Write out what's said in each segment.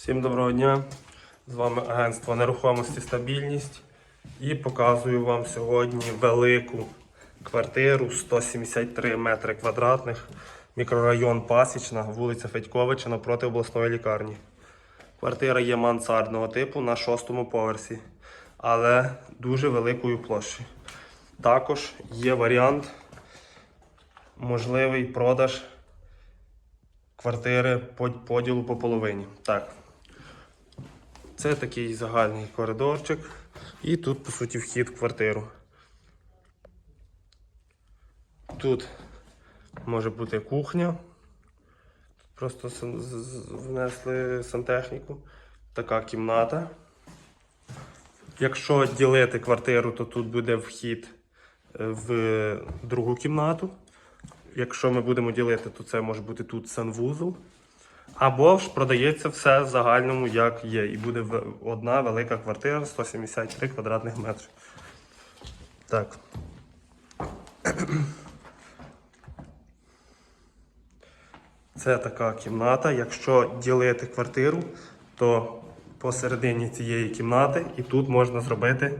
Всім доброго дня! З вами агентство нерухомості стабільність і показую вам сьогодні велику квартиру 173 метри квадратних, мікрорайон Пасічна, вулиця Федьковича напроти обласної лікарні. Квартира є мансардного типу на шостому поверсі, але дуже великою площею. Також є варіант можливий продаж квартири по поділу по половині. Так. Це такий загальний коридорчик. І тут, по суті, вхід в квартиру. Тут може бути кухня. Просто внесли сантехніку. Така кімната. Якщо ділити квартиру, то тут буде вхід е, в другу кімнату. Якщо ми будемо ділити, то це може бути тут санвузол. Або ж продається все загальному, як є. І буде одна велика квартира 173 квадратних метри. Так. Це така кімната. Якщо ділити квартиру, то посередині цієї кімнати і тут можна зробити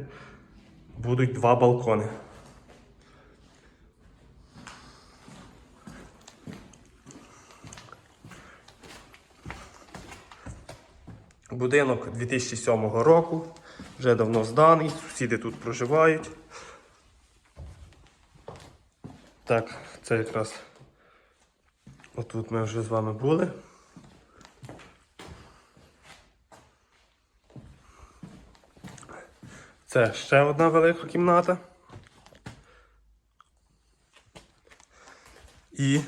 будуть два балкони. Будинок 2007 року, вже давно зданий, сусіди тут проживають. Так, це якраз отут ми вже з вами були. Це ще одна велика кімната. І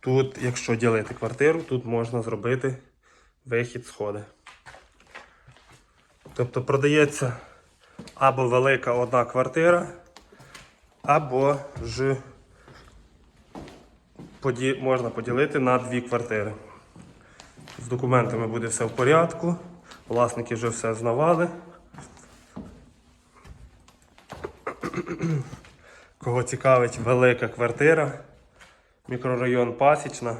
тут, якщо ділити квартиру, тут можна зробити вихід сходи. Тобто продається або велика одна квартира, або ж поді... можна поділити на дві квартири. З документами буде все в порядку. Власники вже все знавали. Кого цікавить велика квартира, мікрорайон Пасічна.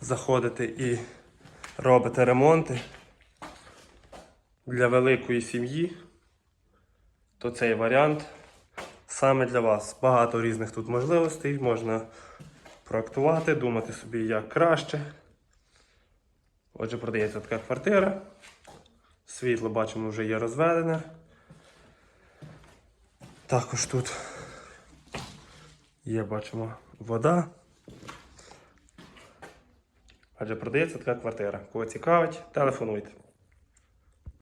Заходите і робите ремонти для великої сім'ї, то цей варіант саме для вас. Багато різних тут можливостей, можна проектувати, думати собі, як краще. Отже, продається така квартира. Світло, бачимо, вже є розведене. Також тут є, бачимо, вода. Адже продається така квартира. Кого цікавить, телефонуйте.